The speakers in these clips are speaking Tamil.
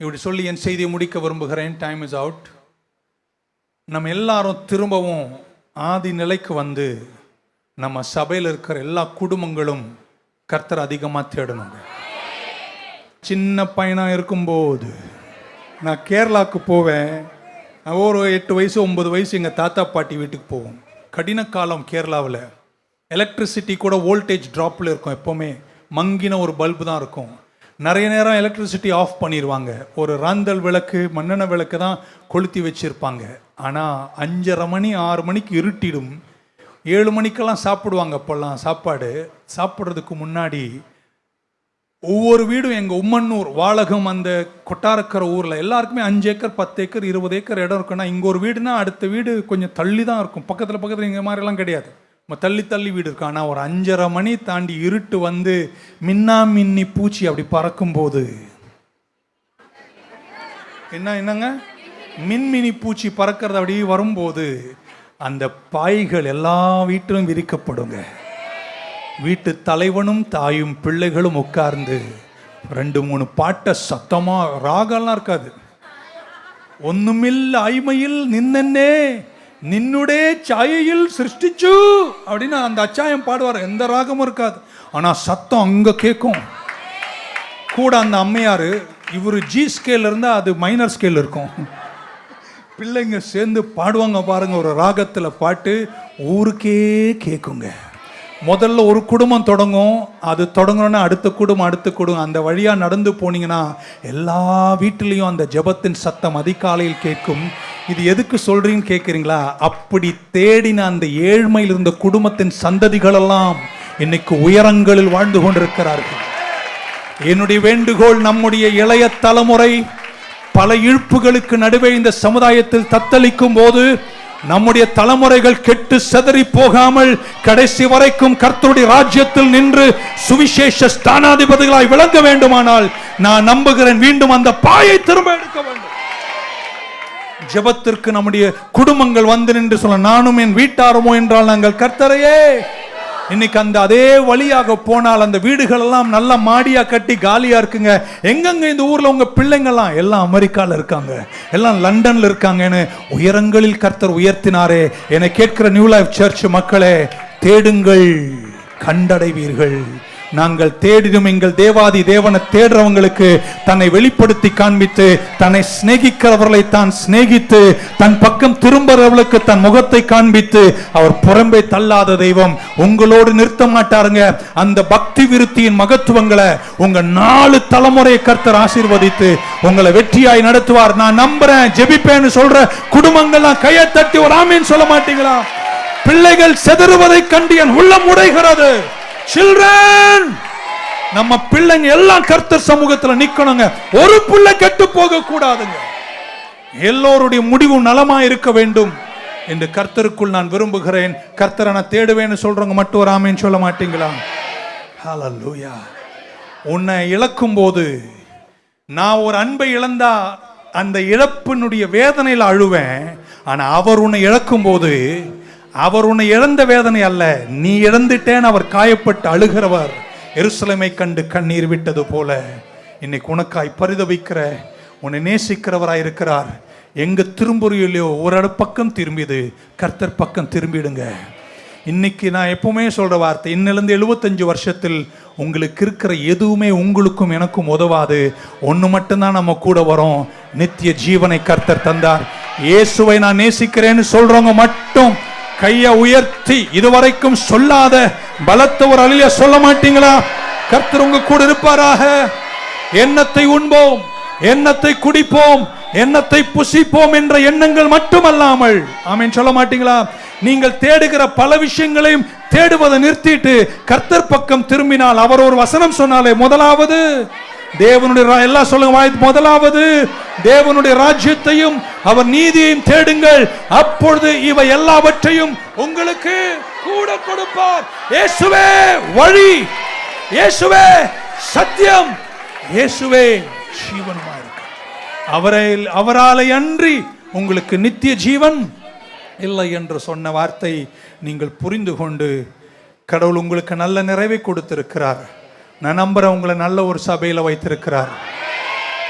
இப்படி சொல்லி என் செய்தியை முடிக்க விரும்புகிறேன். டைம் இஸ் அவுட் நம்ம எல்லாரும் திரும்பவும் ஆதி நிலைக்கு வந்து நம்ம சபையில் இருக்கிற எல்லா குடும்பங்களும் கர்த்தர் அதிகமாக தேடணுங்க. சின்ன பையனாக இருக்கும்போது நான் கேரளாவுக்கு போவேன். நான் ஒரு எட்டு வயசு ஒன்பது வயசு எங்கள் தாத்தா பாட்டி வீட்டுக்கு போவோம். கடின காலம் கேரளாவில். எலக்ட்ரிசிட்டி கூட வோல்டேஜ் ட்ராப்பில் இருக்கும் எப்போவுமே. மங்கின ஒரு பல்பு தான் இருக்கும். நிறைய நேரம் எலக்ட்ரிசிட்டி ஆஃப் பண்ணிடுவாங்க ஒரு ராந்தல் விளக்கு மண்ணெண்ண விளக்கு தான் கொளுத்தி வச்சுருப்பாங்க. ஆனால் அஞ்சரை மணி ஆறு மணிக்கு இருட்டிடும். ஏழு மணிக்கெல்லாம் சாப்பிடுவாங்க அப்போல்லாம் சாப்பாடு. சாப்பிட்றதுக்கு முன்னாடி ஒவ்வொரு வீடும் எங்கள் உம்மன்னூர் வாழகம் அந்த கொட்டாரக்கிற ஊரில் எல்லாருக்குமே அஞ்சு ஏக்கர் பத்து ஏக்கர் இருபது ஏக்கர் இடம் இருக்குன்னா இங்கே ஒரு வீடுனா அடுத்த வீடு கொஞ்சம் தள்ளி தான் இருக்கும். பக்கத்தில் பக்கத்தில் இங்கே மாதிரிலாம் கிடையாது. தள்ளி தள்ளி வீடு இருக்கும் ஆனால் ஒரு அஞ்சரை மணி தாண்டி இருட்டு வந்து மின்னா மின்னி பூச்சி அப்படி பறக்கும்போது என்ன என்னங்க? மின்மினி பூச்சி பறக்கிறது அப்படியே வரும்போது அந்த பாய்கள் எல்லா வீட்டிலும் விரிக்கப்படுங்க. வீட்டு தலைவனும் தாயும் பிள்ளைகளும் உட்கார்ந்து ரெண்டு மூணு பாட்டை சத்தமாக ராகம்லாம் இருக்காது. ஒன்றுமில்ல ஐமையில் நின்னே நின்னுடைய சாயையில் சிருஷ்டிச்சு அப்படின்னு அந்த அச்சாயம் பாடுவார். எந்த ராகமும் இருக்காது. ஆனால் சத்தம் அங்கே கேட்கும். கூட அந்த அம்மையார் இவர் ஜி ஸ்கேல் இருந்தால் அது மைனர் ஸ்கேல் இருக்கும். பிள்ளைங்க சேர்ந்து பாடுவாங்க பாருங்க ஒரு ராகத்தில் பாட்டு ஊருக்கே கேட்குங்க முதல்ல ஒரு குடும்பம் தொடங்கும். அது தொடங்கணும்னா அடுத்த குடும்பம் அடுத்த குடும்பம். அந்த வழியாக நடந்து போனீங்கன்னா எல்லா வீட்டிலையும் அந்த ஜெபத்தின் சத்தம் அதிகாலையில் கேட்கும். இது எதுக்கு சொல்றீங்கன்னு கேட்குறீங்களா அப்படி தேடின அந்த ஏழ்மையில் இருந்த குடும்பத்தின் சந்ததிகளெல்லாம் இன்னைக்கு உயரங்களில் வாழ்ந்து கொண்டிருக்கிறார்கள். என்னுடைய வேண்டுகோள் நம்முடைய இளைய தலைமுறை பல இழுப்புகளுக்கு நடுவே இந்த சமுதாயத்தில் தத்தளிக்கும் போது நம்முடைய தலைமுறைகள் கெட்டு செதறி போகாமல் கடைசி வரைக்கும் கர்த்தருடைய ராஜ்யத்தில் நின்று சுவிசேஷ ஸ்தானாதிபதிகளாய் விளங்க வேண்டுமானால் நான் நம்புகிறேன். மீண்டும் அந்த பாயை திரும்ப எடுக்க ஜெபத்திற்கு நம்முடைய குடும்பங்கள் வந்து நின்று சொல்ல நானும் என் வீட்டாருமோ என்றால் நாங்கள் கர்த்தரையே. இன்னைக்கு அந்த அதே வழியாக போனால் அந்த வீடுகள் எல்லாம் நல்ல மாடியா கட்டி காலியா இருக்குங்க. எங்கெங்க இந்த ஊர்ல உங்க பிள்ளைங்கெல்லாம் எல்லாம் அமெரிக்கால இருக்காங்க. எல்லாம் லண்டன்ல இருக்காங்கன்னு உயரங்களில் கர்த்தர் உயர்த்தினாரே. என்னை கேட்கிற நியூ லைஃப் சர்ச் மக்களே தேடுங்கள் கண்டடைவீர்கள். நாங்கள் தேடிடும் எங்கள் தேவாதி தேவனை தேடுறவங்களுக்கு தன்னை வெளிப்படுத்தி காண்பித்து தன்னை சிநேகிக்கிறவர்களை தான் சிநேகித்து தன் பக்கம் திரும்புறவர்களுக்கு தன் முகத்தை காண்பித்து அவர் புறம்பே தள்ளாத தெய்வம் உங்களோடு நிறுத்த மாட்டாருங்க. அந்த பக்தி விருத்தியின் மகத்துவங்களை உங்க நாலு தலைமுறை கர்த்தர் ஆசீர்வதித்து உங்களை வெற்றியாய் நடத்துவார். நான் நம்புறேன் ஜெபிப்பேன்னு சொல்ற குடும்பங்கள்லாம் கையை தட்டி ஒரு ஆமீன் சொல்ல மாட்டீங்களா? பிள்ளைகள் செதறுவதை கண்டு என் உள்ளம் உடைகிறது. சில்ட்ரன் நம்ம பிள்ளைங்க எல்லாம் கர்த்தர் சமூகத்தில் நிக்கணுங்க. ஒரு பிள்ளை கெட்டு போக கூடாதுங்க. எல்லோருடைய முடிவு நலமா இருக்க வேண்டும் என்று கர்த்தருக்குள் நான் விரும்புகிறேன். கர்த்தரை நான் தேடுவேன்னு சொல்றவங்க மட்டும் ஒரு ஆமேன்னு சொல்ல மாட்டீங்களா? ஹலல்லூயா உன்னை இழக்கும் போது நான் ஒரு அன்பை இழந்தா அந்த இழப்பினுடைய வேதனையில் அழுவேன். ஆனால் அவர் உன்னை இழக்கும் போது அவர் உன்னை இழந்த வேதனை அல்ல. நீ இழந்துட்டேன் அவர் காயப்பட்டு அழுகிறவர். எருசலமை கண்டு கண்ணீர் விட்டது போல. இன்னைக்கு உனக்காய் பரிதவிக்கிற உன்னை நேசிக்கிறவராய் இருக்கிறார். எங்க திரும்புறையிலையோ ஒரு பக்கம் திரும்பிது கர்த்தர் பக்கம் திரும்பிடுங்க. இன்னைக்கு நான் எப்பவுமே சொல்ற வார்த்தை இன்னிலிருந்து எழுபத்தஞ்சு வருஷத்தில் உங்களுக்கு இருக்கிற எதுவுமே உங்களுக்கும் எனக்கும் உதவாது. ஒன்று மட்டும்தான் நம்ம கூட வரோம். நித்திய ஜீவனை கர்த்தர் தந்தார். இயேசுவை நான் நேசிக்கிறேன்னு சொல்றவங்க மட்டும் கையை உயர்த்தி இதுவரைக்கும் சொல்லாத பலத்த ஒரு அழிய சொல்ல மாட்டீங்களா? கர்த்தர் உங்க கூட இருப்பாராக. எண்ணத்தை உண்போம் எண்ணத்தை குடிப்போம் எண்ணத்தை புசிப்போம் என்ற எண்ணங்கள் மட்டுமல்லாமல். ஆமீன் சொல்ல மாட்டீங்களா? நீங்கள் தேடுகிற பல விஷயங்களையும் தேடுவதை நிறுத்திட்டு கர்த்தர் பக்கம் திரும்பினால் அவர் ஒரு வசனம் சொன்னாலே முதலாவது தேவனுடைய எல்லாம் சொல்லுங்க வாய் முதலாவது தேவனுடைய ராஜ்யத்தையும் அவர் நீதியையும் தேடுங்கள். அப்பொழுது இவை எல்லாவற்றையும் உங்களுக்கு கூட கொடுப்பார். இயேசுவே வழி. இயேசுவே சத்தியம். இயேசுவே ஜீவனுமா இருக்கு. அவரை அவராலே அன்றி உங்களுக்கு நித்திய ஜீவன் இல்லை என்று சொன்ன வார்த்தை நீங்கள் புரிந்து கொண்டு கடவுள் உங்களுக்கு நல்ல நிறைவை கொடுத்திருக்கிறார். நான் நம்புகிறேன் உங்களை நல்ல ஒரு சபையில் வைத்திருக்கிறார்.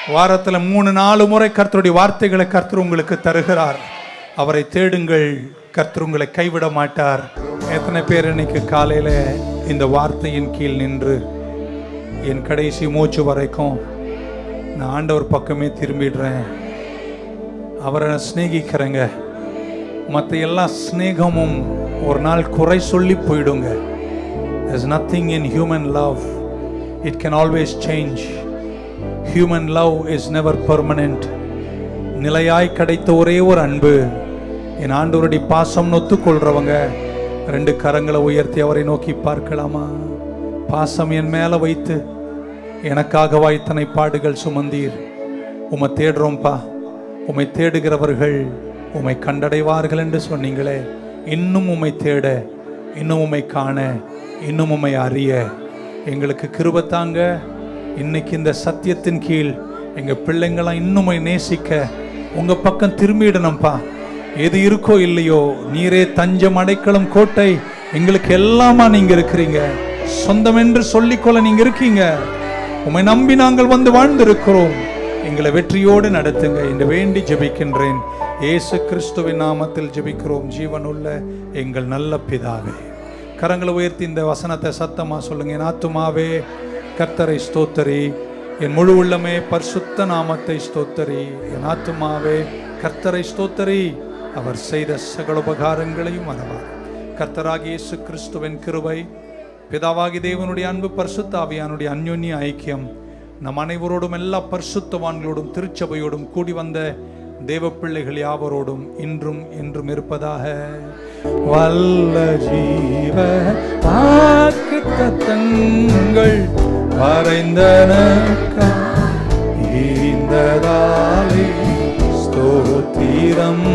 வாரத்தில் மூணு நாலு முறை கர்த்தருடைய வார்த்தைகளை கர்த்தர் உங்களுக்கு தருகிறார். அவரை தேடுங்கள் கர்த்தர் உங்களை கைவிட மாட்டார். எத்தனை பேர் இன்னைக்கு காலையில் இந்த வார்த்தையின் கீழ் நின்று என் கடைசி மூச்சு வரைக்கும் நான் ஆண்டவர் பக்கமே திரும்பிடுறேன். அவரை சிநேகிக்கிறேங்க. மற்ற எல்லா சிநேகமும் ஒரு நாள் குறை சொல்லி போயிடுங்க. Is nothing in human love It can always change. Human love is never permanent. நிலையாய் கிடைத்த ஒரே ஒரு அன்பு. என் ஆண்டவருடைய பாசம் ஒத்துக்கொள்றவங்க ரெண்டு கரங்களை உயர்த்தி அவரை நோக்கி பார்க்கலாமா? பாசம் என் மேலே வைத்து எனக்காகவா இத்தனை பாடுகள் சுமந்தீர்? உம்மை தேடுறோம்ப்பா உம்மை தேடுகிறவர்கள் உம்மை கண்டடைவார்கள் என்று சொன்னீங்களே. இன்னும் உம்மை தேட இன்னும் உமை காண இன்னும் உமை அறிய எங்களுக்கு கிருபை தாங்க. இன்னைக்கு இந்த சத்தியத்தின் கீழ் எங்கள் பிள்ளைங்களாம் இன்னுமே நேசிக்க உங்கள் பக்கம் திரும்பிடணும்ப்பா எது இருக்கோ இல்லையோ நீரே தஞ்சம் அடைக்கலம் கோட்டை எங்களுக்கு எல்லாமா நீங்கள் இருக்கிறீங்க. சொந்தம் என்று சொல்லிக்கொள்ள நீங்கள் இருக்கீங்க. உம்மை நம்பி நாங்கள் வந்து வாழ்ந்திருக்கிறோம். எங்களை வெற்றியோடு நடத்துங்க. என்று வேண்டி ஜெபிக்கின்றேன். இயேசு கிறிஸ்துவின் நாமத்தில் ஜெபிக்கிறோம். ஜீவனுள்ள எங்கள் நல்ல பிதாவே. கரங்களை உயர்த்தி இந்த வசனத்தை சத்தமா சொல்லுங்க. என் ஆத்துமாவே கர்த்தரை ஸ்தோத்தரி. என் முழு உள்ளமே பரிசுத்த நாமத்தை ஸ்தோத்தரி. என் ஆத்துமாவே கர்த்தரை ஸ்தோத்தரி. அவர் செய்த சகல உபகாரங்களையும் மறவார். கர்த்தராகிய இயேசு கிறிஸ்துவின் கிருவை பிதாவாகி தேவனுடைய அன்பு பரிசுத்தாவியானுடைய அந்யோன்ய ஐக்கியம் நம் அனைவரோடும் எல்லா பரிசுத்தவான்களோடும் திருச்சபையோடும் கூடி வந்த தேவ பிள்ளைகள் யாவரோடும் இன்றும் என்றும் இருப்பதாக. வல்ல ஜீவ பார்க்கு தத்தங்கள் வரைந்தனக்கா. ஈந்ததாலே ஸ்தோத்திரம்.